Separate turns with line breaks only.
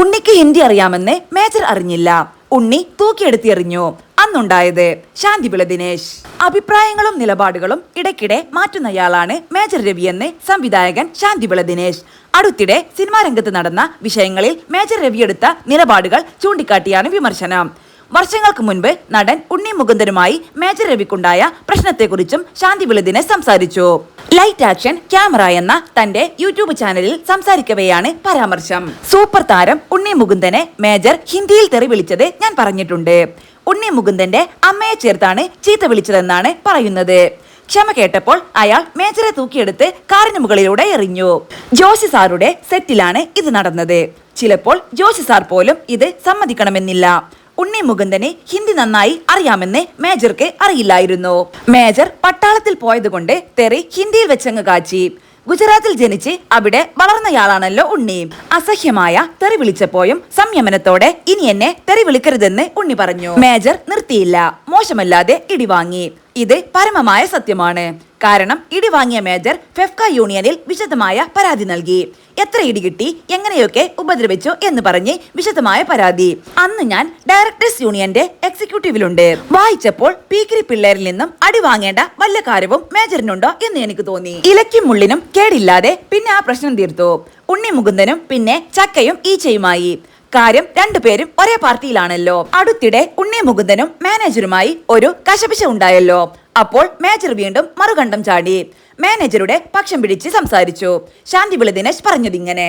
ഉണ്ണിക്ക് ഹിന്ദി അറിയാമെന്ന് മേജർ അറിഞ്ഞില്ല. ഉണ്ണി തൂക്കിയെടുത്തെറിഞ്ഞു അന്നുണ്ടായത് ശാന്തിപിള ദിനേശ്. അഭിപ്രായങ്ങളും നിലപാടുകളും ഇടയ്ക്കിടെ മാറ്റുന്നയാളാണ് മേജർ രവിയെന്ന് സംവിധായകൻ ശാന്തിപിള ദിനേശ്. അടുത്തിടെ സിനിമാ രംഗത്ത് നടന്ന വിഷയങ്ങളിൽ മേജർ രവി എടുത്ത നിലപാടുകൾ ചൂണ്ടിക്കാട്ടിയാണ് വിമർശനം. വർഷങ്ങൾക്ക് മുൻപ് നടൻ ഉണ്ണി മുകുന്ദനുമായി മേജർ രവിക്കുണ്ടായ പ്രശ്നത്തെക്കുറിച്ചും ശാന്തിപിള ദിനേശ് സംസാരിച്ചു. ലൈറ്റ് ആക്ഷൻ ക്യാമറ എന്ന തന്റെ യൂട്യൂബ് ചാനലിൽ സംസാരിക്കവെയാണ് പരാമർശം. സൂപ്പർ താരം ഉണ്ണി മുകുന്ദനെ മേജർ ഹിന്ദിയിൽ തെറി വിളിച്ചത് ഞാൻ പറഞ്ഞിട്ടുണ്ട്. ഉണ്ണി മുകുന്ദന്റെ അമ്മയെ ചേർത്താണ് ചീത്ത വിളിച്ചതെന്നാണ് പറയുന്നത്. ക്ഷമ കേട്ടപ്പോൾ അയാൾ മേജറെ തൂക്കിയെടുത്ത് കാറിന് മുകളിലൂടെ എറിഞ്ഞു. ജോഷി സാറുടെ സെറ്റിലാണ് ഇത് നടന്നത്. ചിലപ്പോൾ ജോഷി സാർ പോലും ഇത് സമ്മതിക്കണമെന്നില്ല. ഉണ്ണി മുകുന്ദന് ഹിന്ദി നന്നായി അറിയാമെന്ന് മേജർക്ക് അറിയില്ലായിരുന്നു. മേജർ പട്ടാളത്തിൽ പോയതുകൊണ്ട് തെറി ഹിന്ദിയിൽ വെച്ചങ്ങ് കാച്ചി. ഗുജറാത്തിൽ ജനിച്ച് അവിടെ വളർന്നയാളാണല്ലോ ഉണ്ണി. അസഹ്യമായ തെറി വിളിച്ചപ്പോഴും സംയമനത്തോടെ ഇനി എന്നെ തെറി വിളിക്കരുതെന്ന് ഉണ്ണി പറഞ്ഞു. മേജർ നിർത്തിയില്ല. മോശമല്ലാതെ ഇടിവാങ്ങി. ഇത് പരമമായ സത്യമാണ്. കാരണം ഇടി വാങ്ങിയ മേജർ ഫെഫ്ക യൂണിയനിൽ വിശദമായ പരാതി നൽകി. എത്ര ഇടി കിട്ടി എങ്ങനെയൊക്കെ ഉപദ്രവിച്ചു എന്ന് പറഞ്ഞ് വിശദമായ പരാതി. അന്ന് ഞാൻ ഡയറക്ടേഴ്സ് യൂണിയന്റെ എക്സിക്യൂട്ടീവിലുണ്ട്. വായിച്ചപ്പോൾ പീക്കിരി പിള്ളേരിൽ നിന്നും അടി വാങ്ങേണ്ട വല്ല കാര്യവും മേജറിനുണ്ടോ എന്ന് എനിക്ക് തോന്നി. ഇലയ്ക്കും മുള്ളിനും കേടില്ലാതെ പിന്നെ ആ പ്രശ്നം തീർത്തു. ഉണ്ണി മുകുന്ദനും പിന്നെ ചക്കയും ഈച്ചയുമായി. കാര്യം രണ്ടുപേരും ഒരേ പാർട്ടിയിലാണല്ലോ. അടുത്തിടെ ഉണ്ണി മുകുന്ദനും മാനേജറുമായി ഒരു കശപിശ ഉണ്ടായല്ലോ. അപ്പോൾ മേജർ വീണ്ടും മറുകണ്ടം ചാടി. മാനേജറുടെ പക്ഷം പിടിച്ച് സംസാരിച്ചു. ശാന്തിവിള ദിനേശ് പറഞ്ഞതിങ്ങനെ.